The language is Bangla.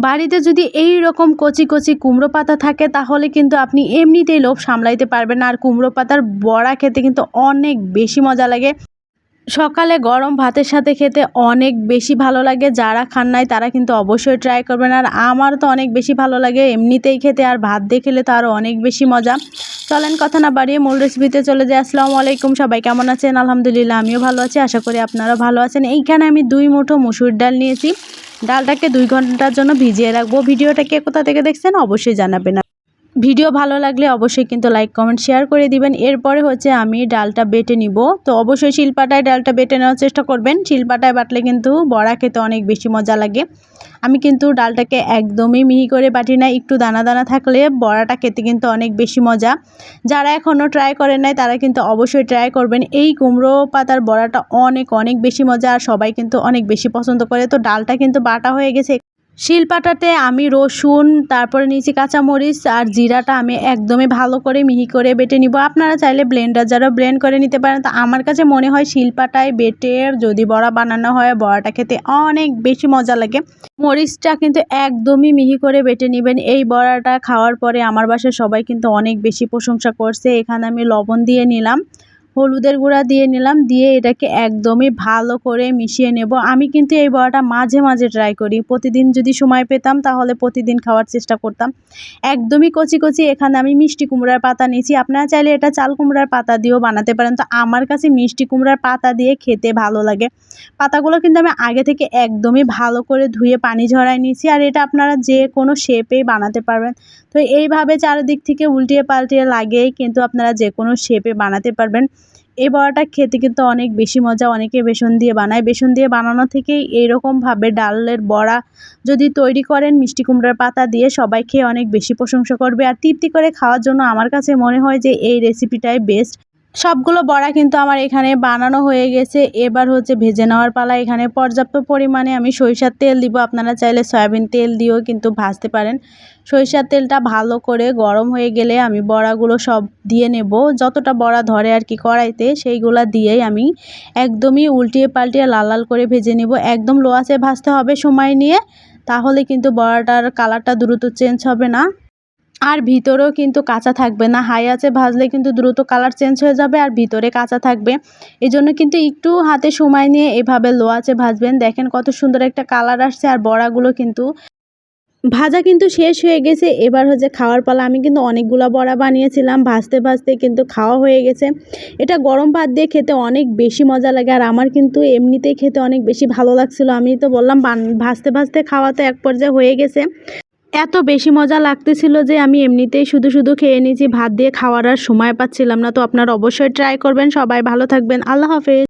বাড়িতে যদি এই রকম কচি কচি কুমড়ো পাতা থাকে, তাহলে কিন্তু আপনি এমনিতেই লোভ সামলাইতে পারবেন আর কুমড়ো পাতার বড়া খেতে কিন্তু অনেক বেশি মজা লাগে। সকালে গরম ভাতের সাথে খেতে অনেক বেশি ভালো লাগে। যারা খান নাই তারা কিন্তু অবশ্যই ট্রাই করবেন। আর আমার তো অনেক বেশি ভালো লাগে। এমনিতেই খেতে আর ভাত দিয়ে খেলে তো আরও অনেক বেশি মজা। চলেন কথা না বাড়িয়ে মূল রেসিপিতে চলে যাই। আসসালামু আলাইকুম। সবাই কেমন আছেন? আলহামদুলিল্লাহ, আমিও ভালো আছি। আশা করি আপনারাও ভালো আছেন। এইখানে আমি দুই মুঠো মুসুর ডাল নিয়েছি। ডালটাকে দুই ঘণ্টার জন্য ভিজিয়ে রাখব। ভিডিওটা কে কোথা থেকে দেখছেন অবশ্যই জানাবেন। ভিডিও ভালো লাগলে অবশ্যই কিন্তু লাইক কমেন্ট শেয়ার করে দিবেন। এরপরে হচ্ছে আমি ডালটা বেটে নিব। তো অবশ্যই শিলপাটায় ডালটা বেটে নেওয়ার চেষ্টা করবেন। শিলপাটায় বাটলে কিন্তু বড়া খেতে অনেক বেশি মজা লাগে। আমি কিন্তু ডালটাকে একদমই মিহি করে বাটি না, একটু দানা দানা থাকলে বড়াটা খেতে কিন্তু অনেক বেশি মজা। যারা এখনও ট্রাই করেন নাই, তারা কিন্তু অবশ্যই ট্রাই করবেন। এই কুমড়ো পাতার বড়াটা অনেক অনেক বেশি মজা আর সবাই কিন্তু অনেক বেশি পছন্দ করে। তো ডালটা কিন্তু বাটা হয়ে গেছে। শিলপাটাতে আমি রসুন, তারপরে নিয়েছি কাঁচামরিচ আর জিরাটা আমি একদমই ভালো করে মিহি করে বেটে নিব। আপনারা চাইলে ব্লেন্ডার যারা ব্লেন্ড করে নিতে পারেন। তো আমার কাছে মনে হয় শিলপাটায় বেটে যদি বড়া বানানো হয়, বড়াটা খেতে অনেক বেশি মজা লাগে। মরিচটা কিন্তু একদমই মিহি করে বেটে নেবেন। এই বড়াটা খাওয়ার পরে আমার বাসায় সবাই কিন্তু অনেক বেশি প্রশংসা করছে। এখানে আমি লবণ দিয়ে নিলাম। হলুদের গুঁড়া দিয়ে নিলাম, দিয়ে এটাকে একদমই ভালো করে মিশিয়ে নেব। আমি কিন্তু এই বড়াটা মাঝে মাঝে ট্রাই করি। প্রতিদিন যদি সময় পেতাম তাহলে প্রতিদিন খাওয়ার চেষ্টা করতাম। একদমই কচি কচি, এখানে আমি মিষ্টি কুমড়ার পাতা নিয়েছি। আপনারা চাইলে এটা চাল কুমড়ার পাতা দিয়েও বানাতে পারেন। তো আমার কাছে মিষ্টি কুমড়ার পাতা দিয়ে খেতে ভালো লাগে। পাতাগুলো কিন্তু আমি আগে থেকে একদমই ভালো করে ধুয়ে পানি ঝরাই নিয়েছি। আর এটা আপনারা যে কোনো শেপেই বানাতে পারবেন। তো এইভাবে চারিদিক থেকে উল্টিয়ে পাল্টিয়ে লাগিয়েই কিন্তু আপনারা যে কোনো শেপে বানাতে পারবেন। এই বড়াটা খেতে কিন্তু অনেক বেশি মজা, অনেকে বেসন দিয়ে বানায়। বেসন দিয়ে বানানো থেকেই এইরকমভাবে ডালের বড়া যদি তৈরি করেন, মিষ্টি কুমড়ার পাতা দিয়ে সবাই খেয়ে অনেক বেশি প্রশংসা করবে। আর তৃপ্তি করে খাওয়ার জন্য আমার কাছে মনে হয় যে এই রেসিপিটাই বেস্ট সবগুলো বড়া কিন্তু আমার এখানে বানানো হয়ে গেছে। এবার হচ্ছে ভেজে নেওয়ার পালা। এখানে পর্যাপ্ত পরিমাণে আমি সরিষার তেল দিব। আপনারা চাইলে সয়াবিন তেল দিয়েও কিন্তু ভাজতে পারেন। সরিষার তেলটা ভালো করে গরম হয়ে গেলে আমি বড়াগুলো সব দিয়ে নেব। যতটা বড়া ধরে আর কি কড়াইতে, সেইগুলা দিয়েই আমি একদমই উল্টিয়ে পাল্টিয়ে লাল লাল করে ভেজে নেব। একদম লো আঁচে ভাজতে হবে সময় নিয়ে। তাহলে কিন্তু বড়াটার কালারটা দ্রুত চেঞ্জ হবে না। আর ভিতরেও কিন্তু কাঁচা থাকবে না। হাই আছে ভাজলে কিন্তু দ্রুত কালার চেঞ্জ হয়ে যাবে আর ভিতরে কাঁচা থাকবে। এই জন্য কিন্তু একটু হাতে সময় নিয়ে এভাবে লো আছে ভাজবেন। দেখেন কত সুন্দর একটা কালার আসছে আর বড়াগুলো কিন্তু ভাজা কিন্তু শেষ হয়ে গেছে। এবার হচ্ছে খাওয়ার পালা। আমি কিন্তু অনেকগুলো বড়া বানিয়েছিলাম। ভাজতে ভাজতে কিন্তু খাওয়া হয়ে গেছে। এটা গরম ভাত দিয়ে খেতে অনেক বেশি মজা লাগে আর আমার কিন্তু এমনিতেই খেতে অনেক বেশি ভালো লাগছিল। আমি তো বললাম ভাজতে ভাজতে খাওয়া তো এক পর্যায়ে হয়ে গেছে। এত বেশি মজা লাগতেছিল যে আমি এমনিতেই শুধু শুধু খেয়ে নিয়েছি, ভাত দিয়ে খাওয়ার আর সময় পাচ্ছিলাম না। তো আপনারা অবশ্যই ট্রাই করবেন। সবাই ভালো থাকবেন। আল্লাহ হাফেজ।